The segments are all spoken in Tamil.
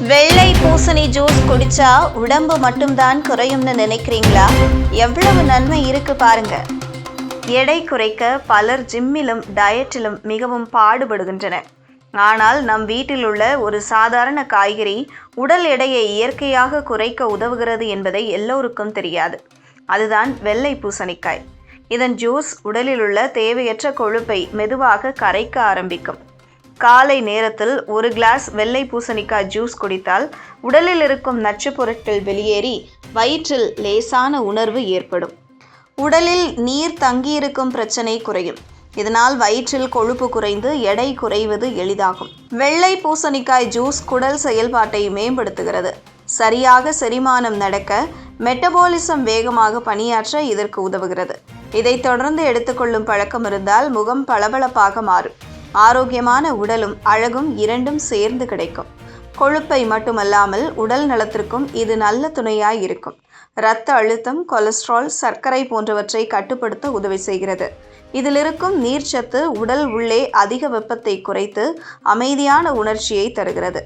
வெள்ளை பூசணி ஜூஸ் குடிச்சா உடம்பு மட்டும்தான் குறையும்னு நினைக்கிறீங்களா? எவ்வளவு நன்மை இருக்கு பாருங்க. எடை குறைக்க பலர் ஜிம்மிலும் டயட்டிலும் மிகவும் பாடுபடுகின்றனர். ஆனால் நம் வீட்டில் உள்ள ஒரு சாதாரண காய்கறி உடல் எடையை இயற்கையாக குறைக்க உதவுகிறது என்பதை எல்லோருக்கும் தெரியாது. அதுதான் வெள்ளை பூசணிக்காய். இதன் ஜூஸ் உடலில் உள்ள தேவையற்ற கொழுப்பை மெதுவாக கரைக்க ஆரம்பிக்கும். காலை நேரத்தில் ஒரு கிளாஸ் வெள்ளை பூசணிக்காய் ஜூஸ் குடித்தால் உடலில் இருக்கும் நச்சுப் பொருட்கள் வெளியேறி வயிற்றில் லேசான உணர்வு ஏற்படும். உடலில் நீர் தங்கியிருக்கும் பிரச்சனை குறையும். இதனால் வயிற்றில் கொழுப்பு குறைந்து எடை குறைவது எளிதாகும். வெள்ளை பூசணிக்காய் ஜூஸ் குடல் செயல்பாட்டை மேம்படுத்துகிறது. சரியாக செரிமானம் நடக்க மெட்டபாலிசம் வேகமாக பணியாற்ற இதற்கு உதவுகிறது. இதைத் தொடர்ந்து எடுத்துக்கொள்ளும் பழக்கம் இருந்தால் முகம் பளபளப்பாக மாறும். ஆரோக்கியமான உடலும் அழகும் இரண்டும் சேர்ந்து கிடைக்கும். கொழுப்பை மட்டுமல்லாமல் உடல் நலத்திற்கும் இது நல்ல துணையாய் இருக்கும். இரத்த அழுத்தம் கொலஸ்ட்ரால் சர்க்கரை போன்றவற்றை கட்டுப்படுத்த உதவி செய்கிறது. இதில் இருக்கும் நீர்ச்சத்து உடல் உள்ளே அதிக வெப்பத்தை குறைத்து அமைதியான உணர்ச்சியை தருகிறது.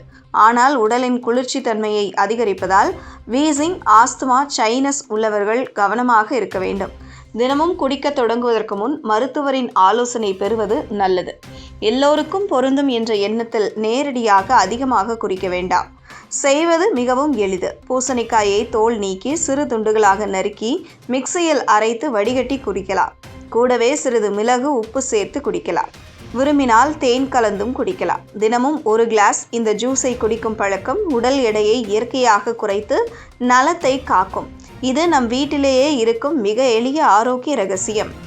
ஆனால் உடலின் குளிர்ச்சி தன்மையை அதிகரிப்பதால் வீசிங் ஆஸ்துமா சைனஸ் உள்ளவர்கள் கவனமாக இருக்க வேண்டும். தினமும் குடிக்க தொடங்குவதற்கு முன் மருத்துவரின் ஆலோசனை பெறுவது நல்லது. எல்லோருக்கும் பொருந்தும் என்ற எண்ணத்தில் நேரடியாக அதிகமாக குறிக்க வேண்டாம். செய்வது மிகவும் எளிது. பூசணிக்காயை தோல் நீக்கி சிறு துண்டுகளாக நறுக்கி மிக்சியில் அரைத்து வடிகட்டி குடிக்கலாம். கூடவே சிறிது மிளகு உப்பு சேர்த்து குடிக்கலாம். விரும்பினால் தேன் கலந்தும் குடிக்கலாம். தினமும் ஒரு கிளாஸ் இந்த ஜூஸை குடிக்கும் பழக்கம் உடல் எடையை இயற்கையாக குறைத்து நலத்தை காக்கும். இது நம் வீட்டிலேயே இருக்கும் மிக எளிய ஆரோக்கிய ரகசியம்.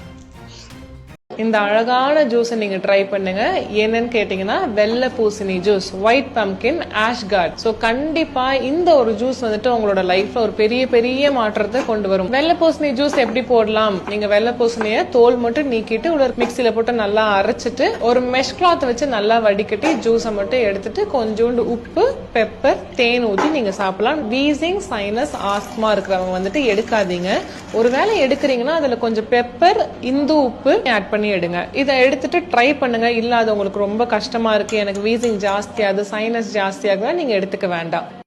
இந்த அழகான ஜூஸை நீங்க ட்ரை பண்ணுங்க. என்னன்னு கேட்டீங்கன்னா வெள்ளை பூசணி juice white pumpkin ash gourd so கண்டிப்பா இந்த ஒரு ஜூஸ் வந்துட்டு உங்களோட லைஃப்ல ஒரு பெரிய பெரிய மாற்றத்தை கொண்டு வரும். வெள்ளை பூசணி ஜூஸ் எப்படி போடலாம்? நீங்க வெள்ளை பூசணிய தோல் மட்டும் நீக்கிட்டு உள்ள மிக்சியில போட்டு நல்லா அரைச்சிட்டு ஒரு மெஷ் கிளாத் வச்சு நல்லா வடிகட்டி ஜூஸை மட்டும் எடுத்துட்டு கொஞ்சோண்டு உப்பு பெப்பர் தேன் ஊற்றி நீங்க சாப்பிடலாம். வீசிங் சைனஸ் ஆஸ்துமா இருக்கிறவங்க வந்துட்டு எடுக்காதீங்க. ஒருவேளை எடுக்கிறீங்கன்னா அதுல கொஞ்சம் பெப்பர் இந்து உப்பு ஆட் பண்ணி எடுங்க. இதை எடுத்துட்டு ட்ரை பண்ணுங்க. இல்லாத அது உங்களுக்கு ரொம்ப கஷ்டமா இருக்கு. எனக்கு வீசிங் ஜாஸ்தியாகுது சைனஸ் ஜாஸ்தியாகுதுன்னா நீங்க எடுத்துக்க வேண்டாம்.